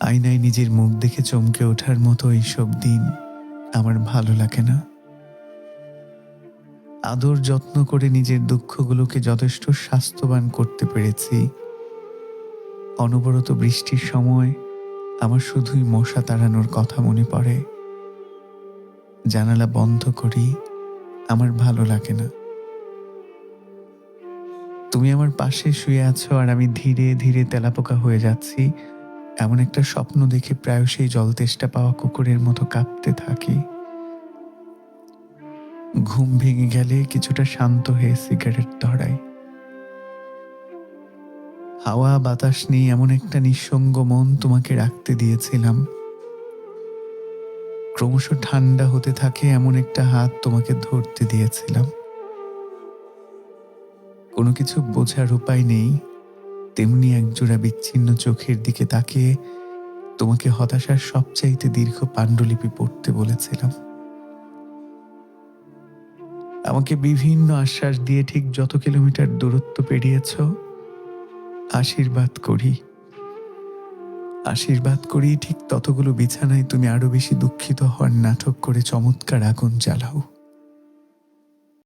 আয়নায় নিজের মুখ দেখে চমকে ওঠার মতো এইসব দিন আমার ভালো লাগে না। আদর যত্ন করে নিজের দুঃখগুলোকে যথেষ্ট স্বাস্থ্যবান করতে পেরেছি। অনবরত বৃষ্টির সময় আমার শুধুই মশা তাড়ানোর কথা মনে পড়ে। জানালা বন্ধ করি, আমার ভালো লাগে না। তুমি আমার পাশে শুয়ে আছো আর আমি ধীরে ধীরে তেলাপোকা হয়ে যাচ্ছি। এমন একটা স্বপ্ন দেখে প্রায়শই জল তেষ্টা পাওয়া কুকুরের মতো কাঁপতে থাকি। ঘুম ভেঙে গেলে কিছুটা শান্ত হয়ে সিগারেট ধরাই। হাওয়া বাতাস নেই এমন একটা নিঃসঙ্গ মন তোমাকে রাখতে দিয়েছিলাম। ক্রমশ ঠান্ডা হতে থাকে এমন একটা হাত তোমাকে ধরতে দিয়েছিলাম। কোনো কিছু বোঝার উপায় নেই। তেমনি একজোড়া বিচ্ছিন্ন চোখের দিকে তাকিয়ে তোমাকে হতাশার সবচাইতে দীর্ঘ পাণ্ডুলিপি পড়তে বলেছিলাম। আমাকে বিভিন্ন আশ্বাস দিয়ে ঠিক যত কিলোমিটার দূরত্ব পেরিয়েছ, আশীর্বাদ করি। আশীর্বাদ করি ঠিক ততগুলো বিছানায় তুমি আরও বেশি দুঃখিত হওয়ার নাটক করে চমৎকার আগুন জ্বালাও।